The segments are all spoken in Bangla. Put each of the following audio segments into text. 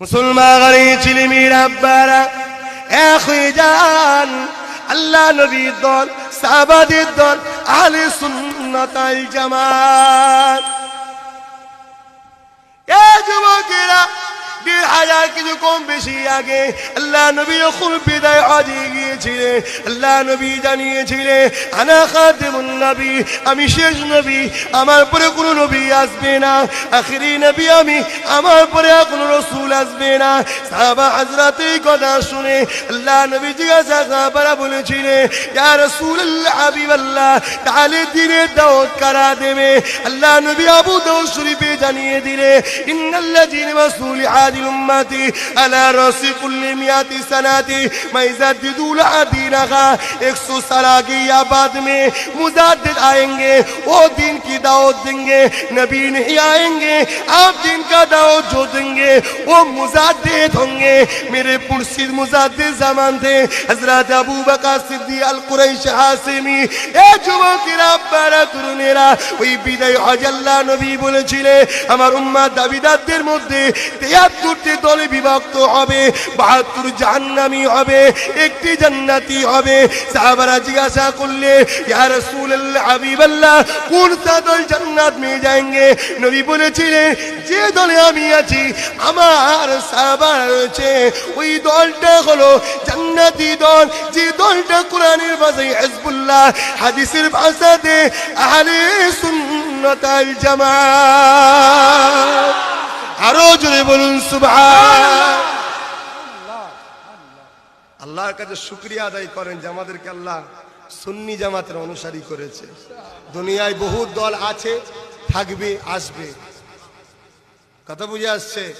মুসলমান ছিলিমির আব্বারা এক হয়ে যান আল্লাহ নবীর দল সাবাদের দল আলে সুন্নতাল জামাত। এ যুবকেরা দেড় হাজার কিছু কম বেশি আগে। আল্লাহ নবী যখন বিদায় হজে গিয়েছিলেন আল্লাহ নবী জানিয়েছিলেন আনা খাদেমুন নবী, আমি শেষ নবী, আমার পরে কোনো নবী আসবে না। আখিরি নবী আমি, আমার পরে কোনো রসুল আসবে না। সাহাবা হাজরাত এই কথা শুনে আল্লাহ নবী জিজ্ঞাসা সাহাবারা বলেছিলেন ইয়া রাসূলুল্লাহ, হাবিবাল্লাহ, তাহলে দিনের দাওয়াত কারা দেবে? আল্লাহ নবী আবু দাউদ শরীফে জানিয়ে দিলে, ইন্নাল্লাযীনা মাসুলি هذه الأمة على رأس كل مئات سنة. ما يزدد دین غا اكسو سو يا کی آباد میں مزادد آئیں گے وہ دین کی دعوت دیں گے نبی نہیں آئیں گے آپ دین کا دعوت جو دیں گے وہ مزادد ہوں گے میرے پرسید مزادد زمان تھے. حضرت ابو بکا صدی القریش حاسمی. اے جمعہ کی رب بارا ترنیرا ওই বিদায় হজাল্লা নবী বলেছিলেন আমার উম্মাদ দাবিদারদের মধ্যে তেয়াত্তর তেয়াত্তরটি দলে বিভক্ত হবে, বাহাত্তর জাহান্নামি হবে, একটি জান্নাতি হবে। সাহাবারা জিজ্ঞাসা করলে, ইয়া রাসূলুল্লাহ, হাবিবাল্লাহ, কোন দল জান্নাত মে যাएंगे নবী বলেছিলেন, যে দলে আমি আছি, আমার সাহাবারা রয়েছে। ওই দলটা হলো জান্নাতি দল। যে দলটা কোরআনের ভাষায় হিজবুল্লাহ, হাদিসের ভাষাতে আহলে সুন্নাত আল জামাত। আরও জোরে বলুন আল্লাহর কাছে শুক্রিয়া আদায় করেন যে আমাদেরকে আল্লাহ সুন্নি জামাতের অনুসারী করেছে। দুনিয়ায় বহু দল আছে, থাকবে, আসবে। কথা বুঝে আসছে?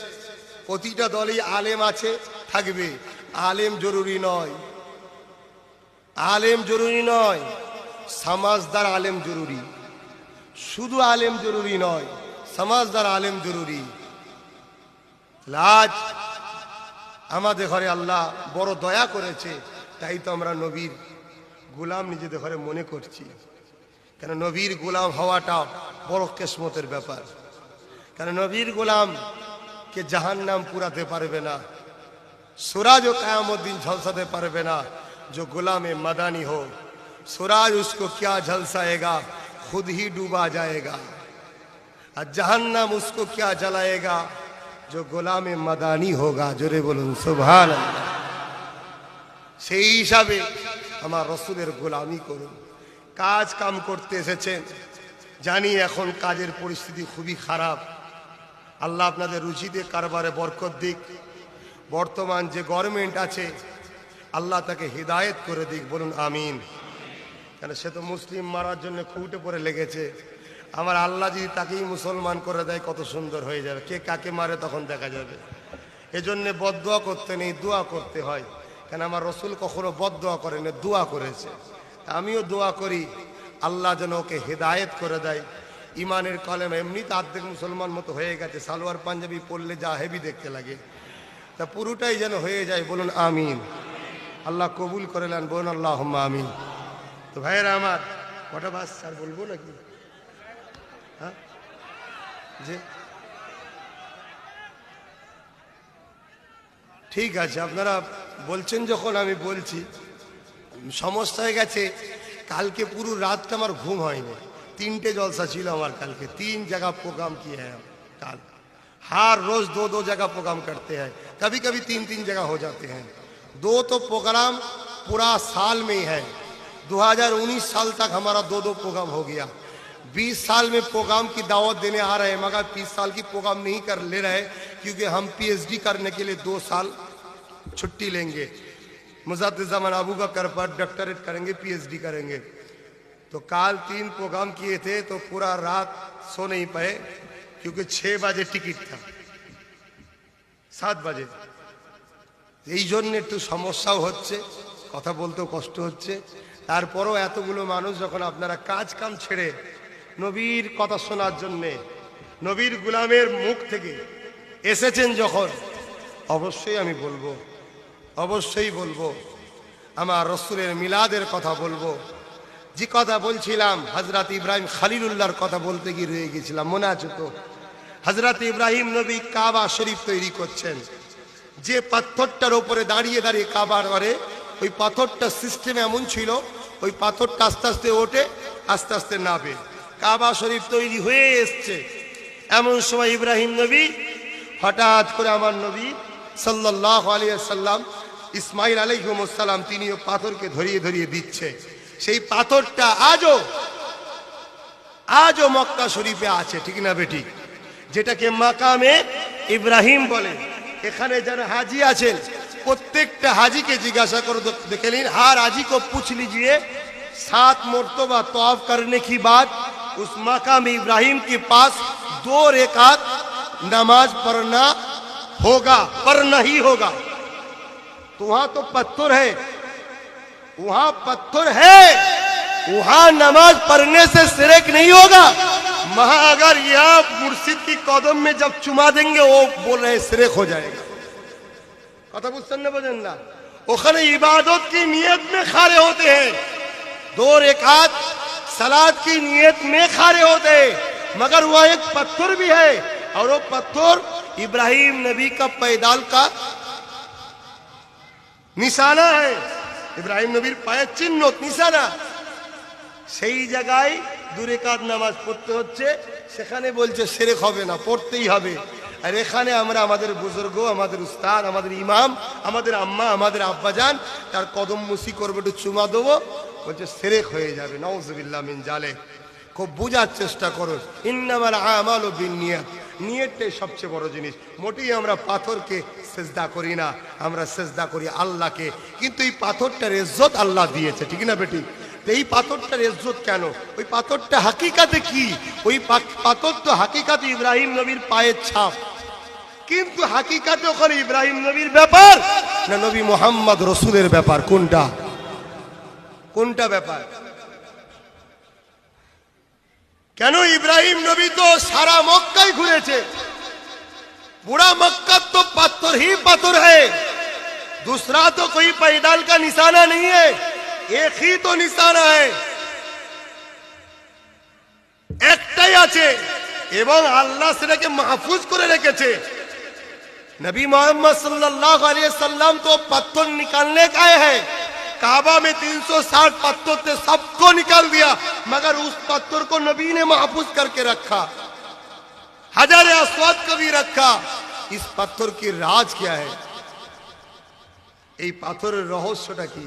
প্রতিটা দলই আলেম আছে, থাকবে। আলেম জরুরি নয়। আলেম জরুরি নয়, সমাজদার আলেম জরুরি। শুধু আলেম জরুরি নয়, সমাজদার আলেম জরুরি। লাজ আমাদের ঘরে আল্লাহ বড় দয়া করেছে তাই তো আমরা নবীর গোলাম নিজেদের ঘরে মনে করছি কেন নবীর গোলাম হওয়াটা বড় কেসমতের ব্যাপার কেন নবীর গোলাম কে জাহান নাম পুরাতে পারবে না सूरज कयामत दिन झलसाते पारबे ना जो गुलाम मदानी हो सूरज उसको क्या झलसाएगा खुद ही डूबा जाएगा और जहन्नम उसको क्या जलाएगा যে গোলামে মাদানি হোগা জোরে বলুন সুভান সেই হিসাবে আমার রসুলের গোলামি করুন। কাজ কাম করতে এসেছেন। জানি এখন কাজের পরিস্থিতি খুবই খারাপ। আল্লাহ আপনাদের রুচিতে কারবারে বরকত দিক। বর্তমান যে গভর্নমেন্ট আছে, আল্লাহ তাকে হিদায়ত করে দিক। বলুন, আমিন। কেন সে তো মুসলিম মারার জন্য খুঁটে পড়ে লেগেছে। আমার আল্লাহ যদি তাকেই মুসলমান করে দেয়, কত সুন্দর হয়ে যাবে। কে কাকে মারে তখন দেখা যাবে। এজন্যে বদদোয়া করতে নেই, দোয়া করতে হয়। কেন আমার রসুল কখনো বদদোয়া করেনি দোয়া করেছে। আমিও দোয়া করি, আল্লাহ যেন ওকে হেদায়েত করে দেয়। ইমানের কলেম এমনিতে আর্ধেক মুসলমান মতো হয়ে গেছে, সালোয়ার পাঞ্জাবি পরলে যা হেভি দেখতে লাগে। তা পুরোটাই যেন হয়ে যায়, বলুন আমিন। আল্লাহ কবুল করে নেন, বলুন আল্লাহ আমিন। তো ভাইয়েরা আমার, কটা বাস বলব নাকি? হ্যাঁ যে ঠিক আছে আপনারা বলছেন যখন আমি বলছি সমস্যা হয়ে গেছে কালকে পুরো রাতটা আমার ঘুম হয়নি তিনটে জলসা ছিল আমার কালকে तीन जगह प्रोग्राम किए हैं हम काल हर रोज दो दो जगह प्रोग्राम करते हैं कभी कभी तीन तीन जगह हो जाते हैं दो तो प्रोग्राम पूरा साल में ही है 2019 साल तक हमारा दो दो प्रोग्राम हो गया بیس سال میں پروگرام کی دعوت دینے آ رہے ہیں، مگر بیس سال کی پروگرام نہیں کر لے رہے، کیونکہ ہم پی ایچ ڈی کرنے کے لیے دو سال چھٹی لیں گے۔ مزاد زمان ابو کا کر پر ڈاکٹریٹ کریں گے، پی ایچ ڈی کریں گے۔ تو کال تین پروگرام کیے تھے تو پورا رات سو نہیں پائے، کیونکہ چھ بجے ٹکٹ تھا۔ سات بجے۔ یہ জন্য একটু সমস্যাও হচ্ছে، কথা বলতেও কষ্ট হচ্ছে। তারপরও এতগুলো মানুষ যখন আপনারা কাজ کام چھڑے নবীর কথা শোনার জন্যে নবীর গুলামের মুখ থেকে এসেছেন যখন, অবশ্যই আমি বলব, অবশ্যই বলব, আমার রসুলের মিলাদের কথা বলব। যে কথা বলছিলাম হজরত ইব্রাহিম খালিলুল্লাহর কথা বলতে গিয়ে রয়ে গেছিলাম মনে আছে তো হজরত ইব্রাহিম নবী কাবা শরীফ তৈরি করছেন। যে পাথরটার ওপরে দাঁড়িয়ে দাঁড়িয়ে কাবার করে ওই পাথরটা সিস্টেম এমন ছিল, ওই পাথরটা আস্তে আস্তে ওঠে, আস্তে আস্তে নাবে কাবা শরীফ তৈরি হয়ে এসছে। এমন সময় ইব্রাহিম নবী, হঠাৎ করে আমার নবী সাল্লাহ আলিয়াল্লাম ইসমাইল আলহিমসাল্লাম তিনিও পাথরকে ধরিয়ে ধরিয়ে দিচ্ছে। সেই পাথরটা আজও আজও মক্কা শরীফে আছে, ঠিক না বেটি? যেটাকে মাকামে ইব্রাহিম বলে। এখানে যারা হাজি আছেন, প্রত্যেকটা হাজিকে জিজ্ঞাসা করে দেখে নিন, হার হাজি কো পুছ লিজিয়ে সাত মর্তবা তফ কারণে কি বাদ اس مقام ابراہیم کے پاس دو ریکات نماز پڑھنا ہوگا پر نہیں ہوگا۔ تو وہاں تو پتھر ہے۔ وہاں پتھر ہے۔ وہاں نماز پڑھنے سے سریک نہیں ہوگا۔ وہاں اگر یہاں مرشد کی قدم میں جب چما دیں گے، وہ بول رہے سریک ہو جائے گا۔ قطب السن بجنہ اخر عبادت کی نیت میں کھارے ہوتے ہیں۔ دو ریکات सलाद की नियत में खड़े होते हैं मगर वह एक पत्थर भी है और वो पत्थर इब्राहिम नबी का पैदाल का নিশানা হ্যাঁ ইব্রাহিম নবীর পায়ের চিহ্ন নিশানা সেই জায়গায় দূরে কাজ নামাজ পড়তে হচ্ছে সেখানে বলছে সেরেক হবে না পড়তেই হবে আর এখানে আমরা আমাদের বুজুর্গ আমাদের উস্তাদ আমাদের ইমাম আমাদের আম্মা আমাদের আব্বাজান তার কদম মুসি করবো একটু চুমা দেবো বলছে সেরেক হয়ে যাবে নওজবিল্লা মিন জালে খুব বোঝার চেষ্টা করো ইন্নামাল আমাল ও বিনিয়াত নিয়তটাই সবচেয়ে বড় জিনিস। মোটেই আমরা পাথরকে সেজদা করি না। আমরা সেজদা করি আল্লাহকে। কিন্তু এই পাথরটার ইজ্জত আল্লাহ দিয়েছে, ঠিক না বেটি? এই পাথরটার ইজ্জত কেন? ওই পাথরটা হাকিকাতে কি? ওই পাথর তো হাকিকাতে ইব্রাহিম নবীর পায়ের ছাপ। কিন্তু হাকিকাতে ওখানে ইব্রাহিম নবীর ব্যাপার না নবী মোহাম্মদ রসুলের ব্যাপার? কোনটা? কোনটা ব্যাপার কেন ইব্রাহিম নবী তো সারা মক্কায় ঘুরেছে पूरा मक्का तो पत्थर ही पत्थर है दूसरा तो कोई पैदाल का निशाना नहीं है एक ही तो निशाना है একটাই আছে এবং আল্লাহ সেটাকে মাহফুজ করে রেখেছে नबी मोहम्मद सल्लल्लाहु अलैहि वसल्लम तो पत्थर کعبہ میں تین سو ساٹھ پتھر تھے، سب کو نکال دیا، مگر اس پتھر کو نبی نے محفوظ کر کے رکھا۔ حجر اسود کو بھی رکھا۔ اس پتھر کی راج کیا ہے؟ یہ پتھر রহস্যটা کی۔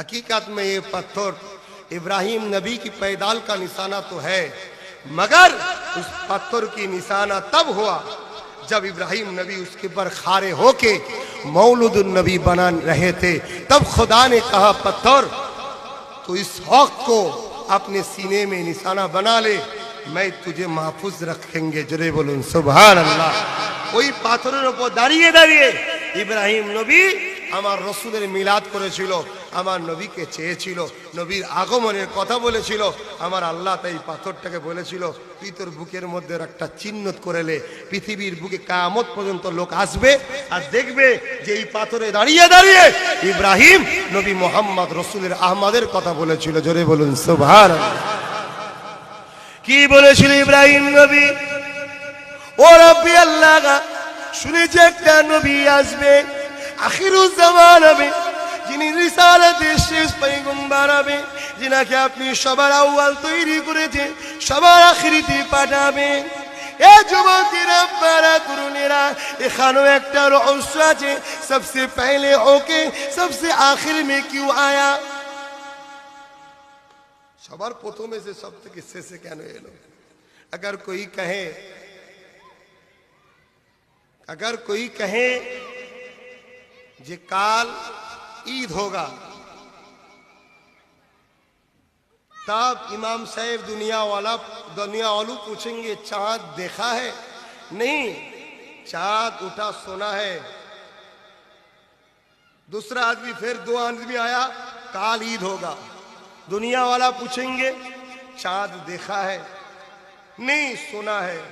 حقیقت میں یہ پتھر ابراہیم نبی کی پیدال کا نشانہ تو ہے، مگر اس پتھر کی نشانہ تب ہوا جب ابراہیم نبی اس کے بر خارے ہو کے مولود النبی بنا رہے تھے، تب خدا نے کہا، پتھر، تو اس حق کو اپنے سینے میں نشانہ بنا لے، میں تجھے محفوظ رکھیں گے۔ جرے بولن، سبحان اللہ۔ کوئی پاتھروں کو داریے داریے ابراہیم نبی আমার রসুলের মিলাদ করেছিল, আমার নবীকে চেয়েছিল, নবীর আগমনের কথা বলেছিল, আমার আল্লাহ তাই পাথরটাকে বলেছিল, তুই তোর বুকের মধ্যে একটা চিহ্ন করেলে পৃথিবীর বুকে কামত পর্যন্ত লোক আসবে আর দেখবে যে এই পাথরে দাঁড়িয়ে দাঁড়িয়ে ইব্রাহিম নবী মোহাম্মদ রসুলের আহমদের কথা বলেছিল। জোরে বলুন সুভান কি বলেছিল ইব্রাহিম নবী? ও রব্বি আল্লাহ, শুনেছি একটা নবী আসবে আখিরুজ জামান হবে যিনি রিসালাতের শেষ পয়গম্বর হবে যিনাকে আপনি সবার আউয়াল তৈরি করেছেন সবার আখিরিতে পাঠাবেন এ যুবকেরা পারা তরুণেরা এখানেও একটা রহস্য আছে সবসে পহলে ওকে সবসে আখির মে কিউ আয়া সবার প্রথমে সে সব থেকে শেষে কেন এলো अगर कोई कहे अगर कोई कहे یہ کال عید ہوگا۔ تب امام صاحب دنیا والا، دنیا والو پوچھیں گے، چاند دیکھا ہے؟ نہیں، چاند اٹھا سونا ہے۔ دوسرا آدمی پھر دو آدمی آیا، کال عید ہوگا۔ دنیا والا پوچھیں گے، چاند دیکھا ہے؟ نہیں سنا ہے۔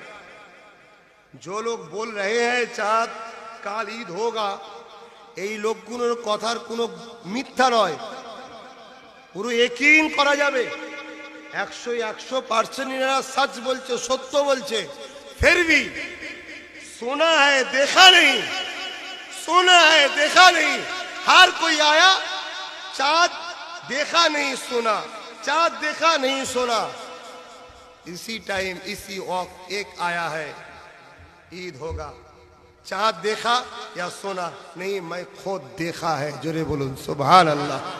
جو لوگ بول رہے ہیں، چاند کال عید ہوگا এই লোকগুলোর কথার কোনো মিথ্যা নয় পুরো একিন করা যাবে একশো একশো পার্সেন্ট এরা সচ বলছে সত্য বলছে ফির भी सुना है देखा नहीं सुना है देखा नहीं हर कोई आया चांद देखा नहीं सुना चांद देखा नहीं सुना इसी टाइम इसी वक्त एक आया है ईद होगा چاند دیکھا یا سونا؟ نہیں، میں خود دیکھا ہے، جرے بولن سبحان اللہ۔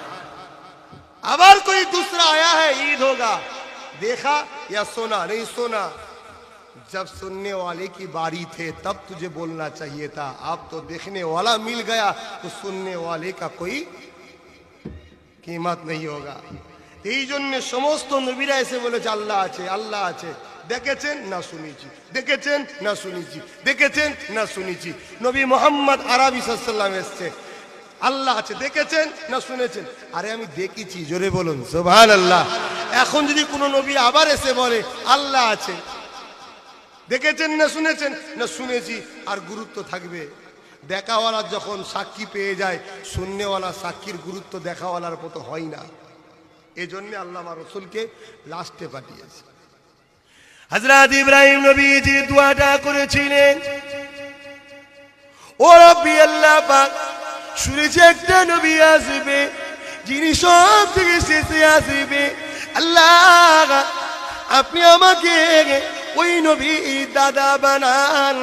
اگر کوئی دوسرا آیا ہے، عید ہوگا۔ دیکھا یا سونا؟ نہیں سونا۔ جب سننے والے کی باری تھے، تب تجھے بولنا چاہیے تھا۔ آپ تو دیکھنے والا مل گیا، تو سننے والے کا کوئی قیمت نہیں ہوگا۔ এই জন্য نبیرہ ایسے بولے বলেছে اللہ آچے اللہ آچے দেখেছেন না শুনেছি? দেখেছেন না শুনেছি? দেখেছেন না শুনেছি? নবী মোহাম্মদ আরবি সাল্লাম এসছে আল্লাহ আছে, দেখেছেন না শুনেছেন? আরে আমি দেখেছি, জোরে বলুন সোভান আল্লাহ এখন যদি কোনো নবী আবার এসে বলে, আল্লাহ আছে, দেখেছেন না শুনেছেন? না শুনেছি, আর গুরুত্ব থাকবে। দেখাওয়ালা যখন সাক্ষী পেয়ে যায়, শূন্যওয়ালা সাক্ষীর গুরুত্ব দেখাওয়ালার মতো হয় না। এই জন্য আল্লাহ রসুলকে লাস্টে পাঠিয়েছে। হজরত ইব্রাহিম নবী যে দোয়াটা করেছিলেন, ও রব্বি আল্লাহ পাক শুনেছি একটা নবী আসবে, যিনি সব থেকে শেষে আসবে, আল্লাহ, আপনি আমাকে ওই নবী দাদা বানান,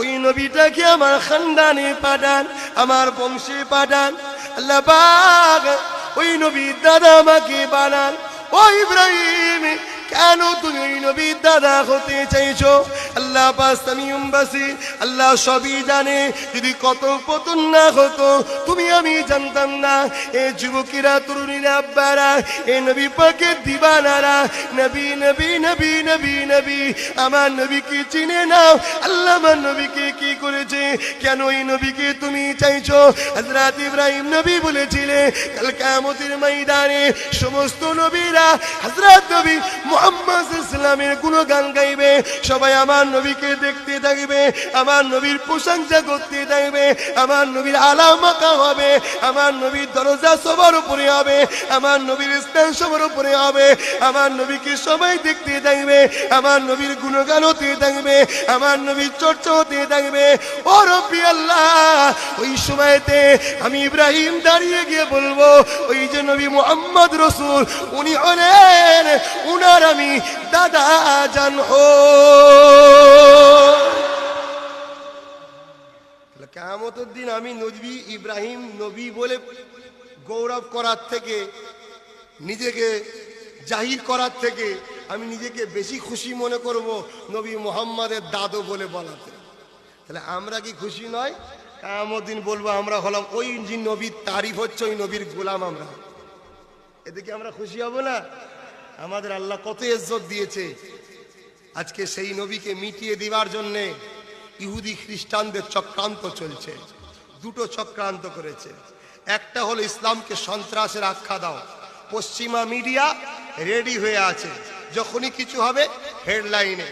ওই নবীটাকে আমার খানদানে পাঠান, আমার বংশে পাঠান, আল্লাহ ওই নবী দাদা আমাকে বানান। ও ইব্রাহিম কেন তুমি ওই নবীর দাদা হতে চাইছো? আল্লাহ বাসি আল্লাহ সবই জানে। যদি কত পতন না হতো, তুমি আমি জানতাম না। এ যুবকেরা, তরুণীরা, আব্বারা, এ নবী পাকের দিবানারা। নবী নবী নবী নবী নবী, আমার নবীকে চিনে নাও। আল্লাহ আমার নবীকে কি করেছে? কেন এই নবীকে তুমি চাইছো? হযরত ইব্রাহিম নবী বলেছিলে কাল ময়দানে সমস্ত নবীরা হযরত নবী মুহাম্মদ ইসলামের গুণগান গাইবে, সবাই আমার নবীকে দেখতে থাকবে, আমার নবীর প্রশংসা করতে থাকবে, আমার নবীর আলামাকা হবে, আমার নবীর দরজা সবার উপরে হবে, আমার নবীর স্থান সবার উপরে হবে, আমার নবীকে সবাই দেখতে থাকবে, আমার নবীর গুণগান হতে থাকবে, আমার নবীর চর্চা হতে থাকবে। ও রব্বি আল্লাহ, ওই সময়তে আমি ইব্রাহিম দাঁড়িয়ে গিয়ে বলব, ওই যে নবী মোহাম্মদ রসুল, উনি হলেন উনার আমি দাদা জান ও কেমতের দিন আমি নবী ইব্রাহিম নবী বলে গৌরব করার থেকে, নিজেকে জাহির করার থেকে আমি নিজেকে বেশি খুশি মনে করব নবী মোহাম্মদের দাদু বলে বলাতে। তাহলে আমরা কি খুশি নয়? কেমন দিন বলব আমরা হলাম ওই যে নবীর তারিফ হচ্ছে, ওই নবীর গোলাম আমরা। এদিকে আমরা খুশি হব না? আমাদের আল্লাহ কত ইজ্জত দিয়েছে। আজকে সেই নবীকে মিটিয়ে দেওয়ার জন্যে ইহুদি খ্রিস্টানদের চক্রান্ত চলছে। দুটো চক্রান্ত করেছে। একটা হলো ইসলামকে সন্ত্রাসের আখ্যা দাও। পশ্চিমা মিডিয়া রেডি হয়ে আছে। যখনই কিছু হবে, হেডলাইনে।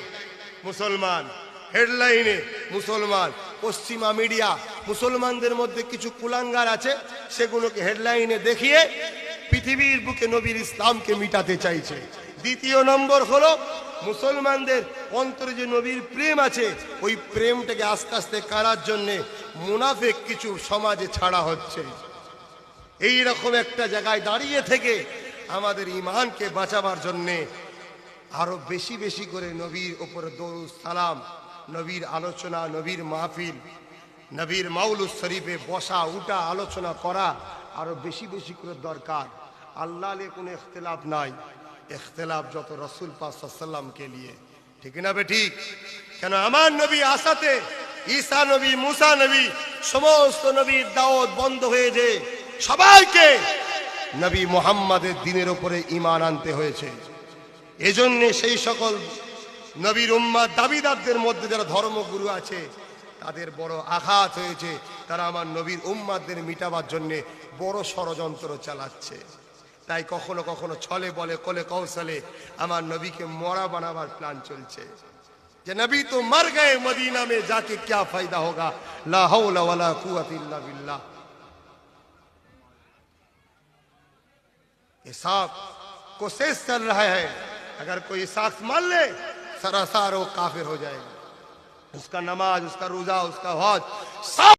মুসলমান হেডলাইনে মুসলমান। পশ্চিমা মিডিয়া, মুসলমানদের মধ্যে কিছু কুলাঙ্গার আছে, সেগুলোকে হেডলাইনে দেখিয়ে পৃথিবীর বুকে নবীর ইসলামকে মিটাতে চাইছে। দ্বিতীয় নম্বর হলো, মুসলমানদের অন্তরে যে নবীর প্রেম আছে, ওই প্রেমটাকে আস্তে আস্তে কারার জন্যে মুনাফেক কিছু সমাজে ছাড়া হচ্ছে। এই রকম একটা জায়গায় দাঁড়িয়ে থেকে আমাদের ইমানকে বাঁচাবার জন্যে আরও বেশি বেশি করে নবীর ওপর দরুদ সালাম, নবীর আলোচনা, নবীর মাহফিল, নবীর মাউলুস শরীফে বসা, উঠা, আলোচনা করা আরও বেশি বেশি করে দরকার। আল্লাহ কোনো ইখতলাফ নাই। ইখতলাফ যত রসুল পাসাল্লামকে নিয়ে। ঠিক না বে ঠিক? কেন আমার নবী আসাতে ঈসা নবী, মুসা নবী, সমস্ত নবীর দাওয়াত বন্ধ হয়ে যে সবাইকে নবী মোহাম্মদের দিনের ওপরে ইমান আনতে হয়েছে। এজন্য সেই সকল নবীর উম্মা দাবিদারদের মধ্যে যারা ধর্মগুরু আছে, তাদের বড় আঘাত হয়েছে। তারা আমার নবীর উম্মাদের মিটাবার জন্য বড় ষড়যন্ত্র চালাচ্ছে। তাই কখনো কখনো ছলে বলে، কোলে কৌশলে আমার নবীকে মরা বানাবার প্ল্যান চলছে। کہ نبی تو مر گئے مدینہ میں جا کے کیا فائدہ ہوگا لا حول ولا قوت باللہ کوشش چل رہا ہے اگر کوئی اساق مان لے، سراسار وہ کافر ہو جائے گا۔ اس کا نماز، اس کا روزہ، اس کا حوض سب